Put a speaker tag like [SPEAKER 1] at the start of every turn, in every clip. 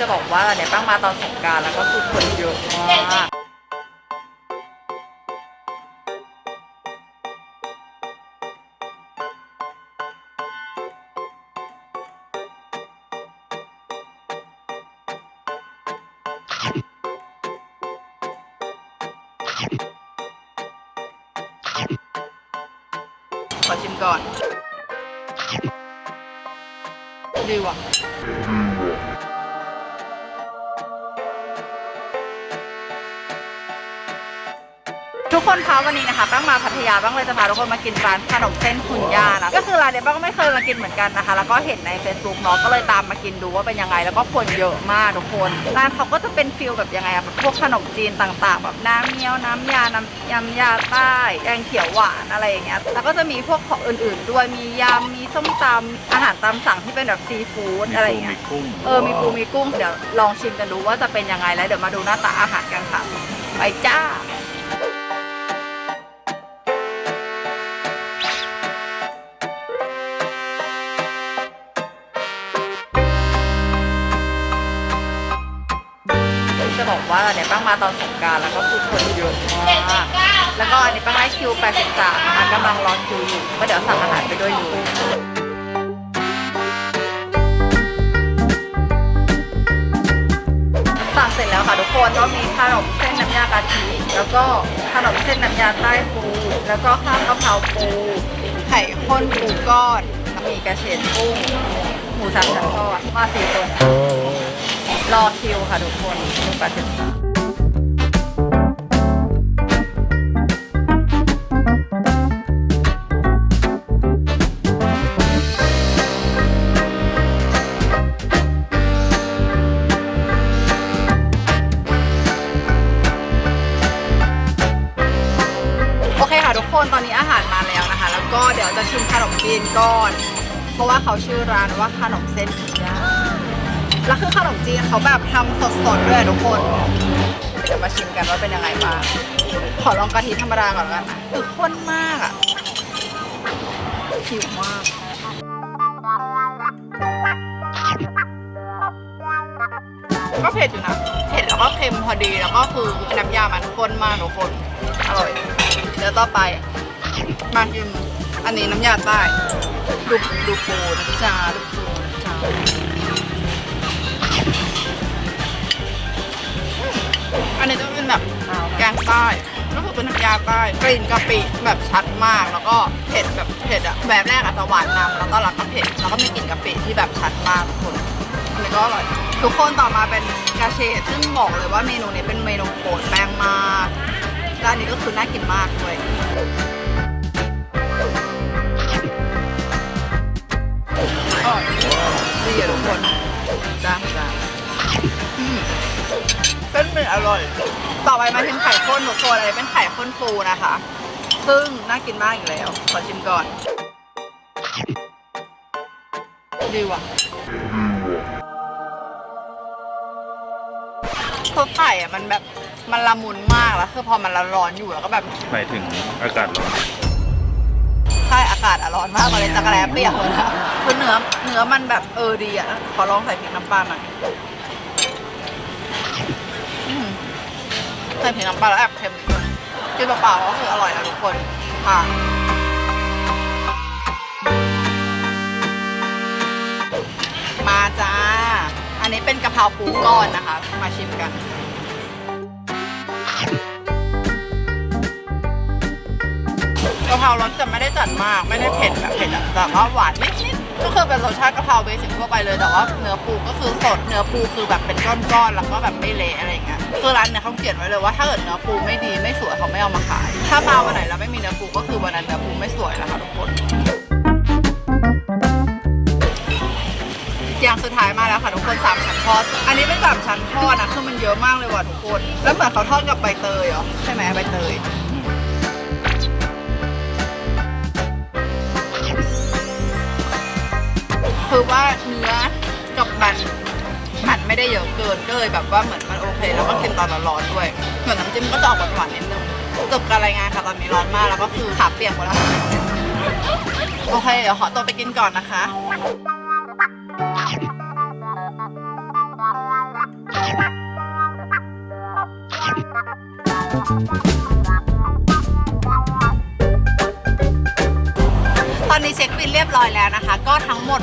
[SPEAKER 1] จะบอกว่าเนี่ยตั้งมาตอนสงกรารแล้วก็คือคนเยอะมาก ขอชิมก่อน ดีว่ะ ทุกคนคะวันนี้นะคะแป้งมาพัทยาแป้งเลยจะพาทุกคนมากินร้านขนมเส้นคุณย่านะก็คือร้านเนี้ยแป้งก็ไม่เคยมากินเหมือนกันนะคะ แล้วก็เห็นใน Facebook เนาะก็เลยตามมากินดูว่าเป็นยังไง แล้วก็คนเยอะมากทุกคนร้านเขาก็จะเป็นฟิลแบบยังไงอะแบบพวกขนมจีนต่างๆ แบบน้ำเงี้ยวน้ำยาน้ำยำยาใต้แกงเขียวหวานอะไรอย่างเงี้ยแล้วก็จะมีพวกของอื่นๆ ด้วยมียำมีส้มตำอาหารตามสั่งที่เป็นแบบซีฟู้ดอะไรอย่างเงี้ย
[SPEAKER 2] มีกุ้ง
[SPEAKER 1] เออมีปูมีกุ้งเดี๋ยวลองชิมกันดูว่าจะเป็นยังไงแล้วเดี๋ยวมาดูหน้าตาอาหารกันค่ะไปจ้า บอกว่าเนี่ยป้ามาตอนสงกรารแล้วก็คือคนเยอะมากแล้วก็อันนี้ป้างได้คิว83นะคะกำลังรอคิวอยู่ก็เดี๋ยวสั่งอาหารไปด้วยเลยสั่งเสร็จแล้วค่ะทุกคนก็มีขนมเส้นน้ำยากะทิแล้วก็ขนมเส้นน้ำยาใต้ปู แล้วก็ข้าวกะเพราปู ไข่ข้นปูก้อนมีกระเฉดกุ้งหมูสามชั้นทอดมาสี่คน รอคิวค่ะทุกคนคิวแปดสิบสามโอเคค่ะทุกคนตอนนี้อาหารมาแล้วนะคะ แล้วก็เดี๋ยวจะชิมขนมจีนก่อน เพราะว่าเขาชื่อร้านว่าขนมเส้นคุณย่า แล้วคือขนมจีนเขาแบบทำสดๆด้วยทุกคนเดี๋ยวมาชิมกันว่าเป็นยังไงบ้างขอลองกะทิธรรมดาก่อนล้วกันนะคือข้นมากอะหิวมากก็เผ็ดอยู่นะ เผ็ดแล้วก็เค็มพอดีแล้วก็คือน้ำยามันข้นมากทุกคน อร่อย เดี๋ยวต่อไป มาชิมอันนี้น้ำยาใต้ดูดูปูนะจ๊ะดูปูนะจ๊ะ ใต้ก็คือเป็นน้ำยาใต้กลิ่นกะปิแบบชัดมากแล้วก็เผ็ดแบบเผ็ดอะแบบแรกอะจะหวานนำแล้วก็หลังก็เผ็ดแล้วก็มีกลิ่นกะปิที่แบบชัดมากทุกคนอันนี้ก็อร่อยทุกคนต่อมาเป็นกาเชดซึ่งบอกเลยว่าเมนูนี้เป็นเมนูโปรดแป้งมากร้านนี้ก็คือน่ากินมากด้วย อร่อย ต่อไปมาชิมไข่ข้นทุกคนอะไรเป็นไข่ข้นปูนะคะ ซึ่งน่ากินมากอีกแล้ว ขอชิมก่อน ดีว่ะคือไข่อะมันแบบมันละมุนมากแล้วคือพอมันร้อนๆอยู่แล้วก็แบบ
[SPEAKER 2] หมายถึงอากาศร้อน
[SPEAKER 1] ใช่อากาศอะร้อนมากเลยจักรแร้เปียกเลยนะคือเนื้อเนื้อมันแบบเออดีอะขอลองใส่พริกน้ำปลาหน่อยอืม ใส่พริกน้ำปลาแล้วแอบเค็มดนึงกินเปล่าๆก็คืออร่อยนะทุกคนค่ะมาจ้า อันนี้เป็นกะเพราปูก้อนนะคะ มาชิมกันกะเพรารสจะไม่ได้จัดมากไม่ได้เผ็ดแบบเผ็ดอะแต่ว่าหวานนิดๆก็คือเป็นรสชาติกะเพราเบสิกทั่วไปเลยแต่ว่าเนื้อปูก็คือสดเนื้อปูคือแบบเป็นก้อนๆแล้วก็แบบไม่เละอะไรเงี้ย คือร้านเนี่ยเขาเขียนไว้เลยว่าถ้าเกิดเนื้อปูไม่ดีไม่สวยเขาไม่เอามาขาย ถ้ามาวันไหนแล้วไม่มีเนื้อปูก็คือวันนั้นเนื้อปูไม่สวยแล้วค่ะทุกคน อย่างสุดท้ายมาแล้วค่ะทุกคนสามชั้นทอด อันนี้เป็นสามชั้นทอดนะคือมันเยอะมากเลยว่ะทุกคน แล้วเหมือนเขาทอดกับใบเตยเหรอใช่ไหมใบเตยคือว่าเนื้อกับมันมัน ไม่ได้เยอะเกินก็เลยแบบว่าเหมือนมันโอเค แล้วก็กินตอนร้อนด้วยเหมือนน้ำจิ้มก็จะออกหวานนิดนึงจบการรายงานค่ะตอนนี้ร้อนมากแล้วก็คือขาเปียกหมดแล้วโอเคเดี๋ยวขอตัวไปกินก่อนนะคะ เช็คบินเรียบร้อยแล้วนะคะ ก็ทั้งหมด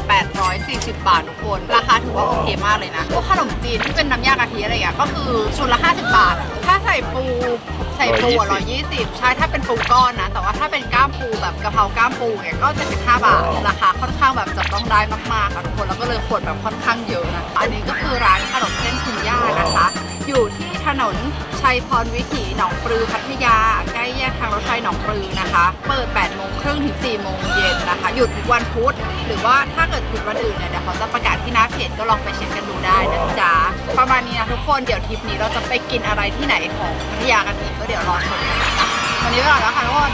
[SPEAKER 1] 840 บาททุกคน ราคาถือว่าโอเคมากเลยนะพวกขนมจีนที่เป็นน้ำยากะทิอะไรอย่างเงี้ยก็คือชุดละ 50 บาท ถ้าใส่ปูใส่ปูอะ120ใช่ถ้าเป็นปูก้อนนะ แต่ว่าถ้าเป็นก้ามปูแบบกะเพราก้ามปูเนี่ยก็75บาท ราคาค่อนข้างแบบจับต้องได้มากๆค่ะทุกคนแล้วก็เลยขวดแบบค่อนข้างเยอะนะ อันนี้ก็คือร้านขนมเส้นคุณย่านะคะ อยู่ที่ถนน ชัยพรวิถีหนองปลือพัทยา ใกล้แยกทางรถไฟหนองปลือนะคะ เปิด 8 โมงครึ่งถึง 4 โมงเย็นนะคะ หยุดวันพุธ หรือว่าถ้าเกิดหยุดวันอื่นเนี่ยเดี๋ยวเขาจะประกาศที่หน้าเพจก็ลองไปเช็คกันดูได้นะจ๊ะ ประมาณนี้นะทุกคน เดี๋ยวทริปนี้เราจะไปกินอะไรที่ไหนของพัทยากันอีกก็เดี๋ยวรอชมกันนะคะวันนี้ไปก่อนแล้วค่ะทุกคน